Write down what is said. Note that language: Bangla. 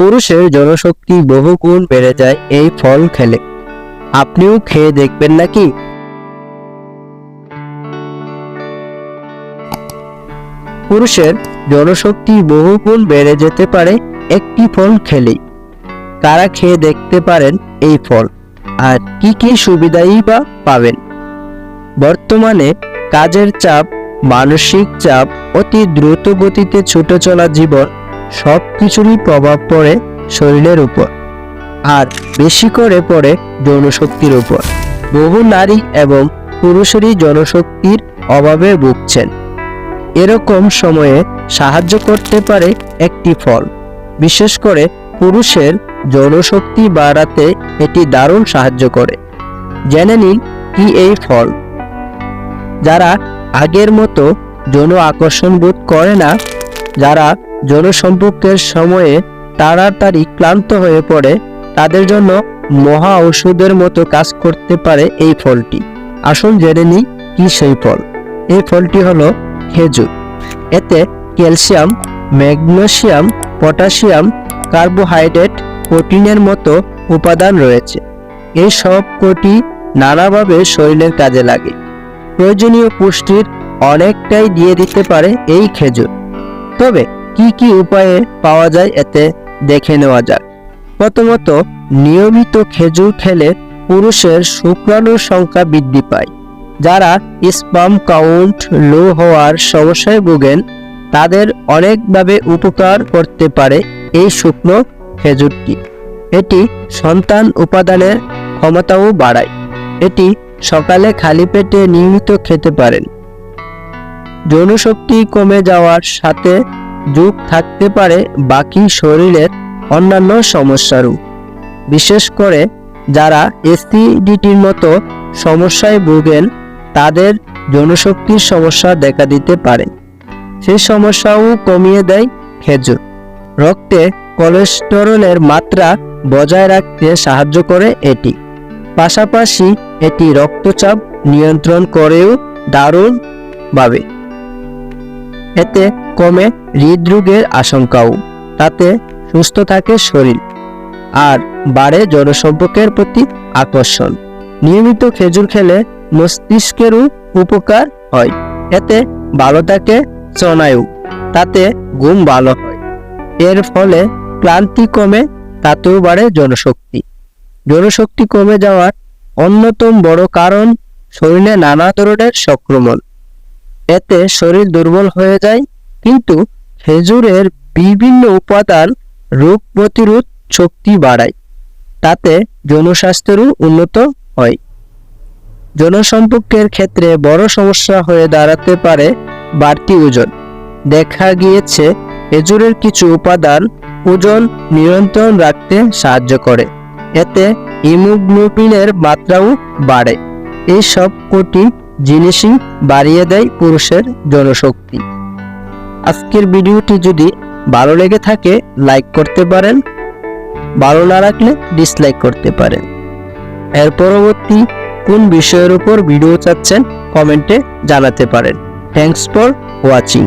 পুরুষের জনশক্তি বহু গুণ বেড়ে যায়, এই ফল খেলে। আপনিও খেয়ে দেখবেন নাকি? পুরুষের জনশক্তি বহু গুণ বেড়ে যেতে পারে, একটি ফল খেলেই। কারা খেয়ে দেখতে পারেন এই ফল? আর কি কি সুবিধাই বা পাবেন? বর্তমানে কাজের চাপ, মানসিক চাপ, অতি দ্রুত গতিতে ছুটে চলা জীবন সব কিছুরই প্রভাব পড়ে শরীরের উপর আর বেশি করে পড়ে যৌনশক্তির উপর। বহু নারী এবং পুরুষেরই জনশক্তির অভাবে ভুগছেন। এরকম সময়ে সাহায্য করতে পারে একটি ফল। বিশেষ করে পুরুষের জনশক্তি বাড়াতে এটি দারুণ সাহায্য করে। জেনে নিন কি এই ফল। যারা আগের মতো যৌন আকর্ষণ বোধ করে না, যারা যৌন সম্পর্কের সময়ে তাড়াতাড়ি ক্লান্ত হয়ে পড়ে, তাদের জন্য মহা ঔষধের মতো কাজ করতে পারে এই ফলটি। আসুন জেনে নিই কি সেই ফল। এই ফলটি হলো খেজুর। এতে ক্যালসিয়াম, ম্যাগনেসিয়াম পটাশিয়াম কার্বোহাইড্রেট, প্রোটিনের মতো উপাদান রয়েছে। এই সব কোটি নানাভাবে শরীরের কাজে লাগে। প্রয়োজনীয় পুষ্টির অনেকটাই দিয়ে দিতে পারে এই খেজুর। তবে কি কি উপায়ে পাওয়া যায় এতে দেখে নেওয়া যাক। প্রথমত, নিয়মিত খেজুর খেলে পুরুষের শুক্রাণুর সংখ্যা বৃদ্ধি পায়। যারা স্পাম কাউন্ট লো হওয়ার সমস্যায় ভোগেন, তাদের অনেকভাবে উপকার করতে পারে এই শুকনো খেজুরটি। এটি সন্তান উপাদানের ক্ষমতাও বাড়ায়। এটি সকালে খালি পেটে নিয়মিত খেতে পারেন। যৌনশক্তি কমে যাওয়ার সাথে যোগ থাকতে পারে বাকি শরীরের অন্যান্য সমস্যারও বিশেষ করে যারা এসিডিটির মতো সমস্যায় ভোগেন, তাদের যৌনশক্তির সমস্যা দেখা দিতে পারে। সেই সমস্যাও কমিয়ে দেয় খেজুর। রক্তে কোলেস্টেরলের মাত্রা বজায় রাখতে সাহায্য করে এটি। পাশাপাশি এটি রক্তচাপ নিয়ন্ত্রণ করেও দারুণভাবে। এতে কমে হৃদরোগের আশঙ্কাও, তাতে সুস্থ থাকে শরীর আর বাড়ে জনসম্পর্কের প্রতি আকর্ষণ। নিয়মিত খেজুর খেলে মস্তিষ্কেরও উপকার হয়, এতে ভালো থাকে স্নায়ু তাতে ঘুম ভালো হয়। এর ফলে ক্লান্তি কমে, তাতেও বাড়ে জনশক্তি। জনশক্তি কমে যাওয়ার অন্যতম বড় কারণ শরীরে নানা ধরনের সংক্রমণ। এতে শরীর দুর্বল হয়ে যায়, কিন্তু খেজুরের বিভিন্ন উপাদান রোগ প্রতিরোধ শক্তি বাড়ায়, তাতে জনস্বাস্থ্যেরও উন্নত হয়। জনসম্পর্কের ক্ষেত্রে বড় সমস্যা হয়ে দাঁড়াতে পারে বাড়তি ওজন। দেখা গিয়েছে, খেজুরের কিছু উপাদান ওজন নিয়ন্ত্রণ রাখতে সাহায্য করে, এতে হিমোগ্লোবিনের মাত্রাও বাড়ে। এই সব কোটি জিনিসই বাড়িয়ে দেয় পুরুষের জনশক্তি। আজকের ভিডিওটি যদি ভালো লেগে থাকে, লাইক করতে পারেন। ভালো না রাখলে ডিসলাইক করতে পারেন। এর পরবর্তী কোন বিষয়ের উপর ভিডিও চাচ্ছেন কমেন্টে জানাতে পারেন। Thanks for watching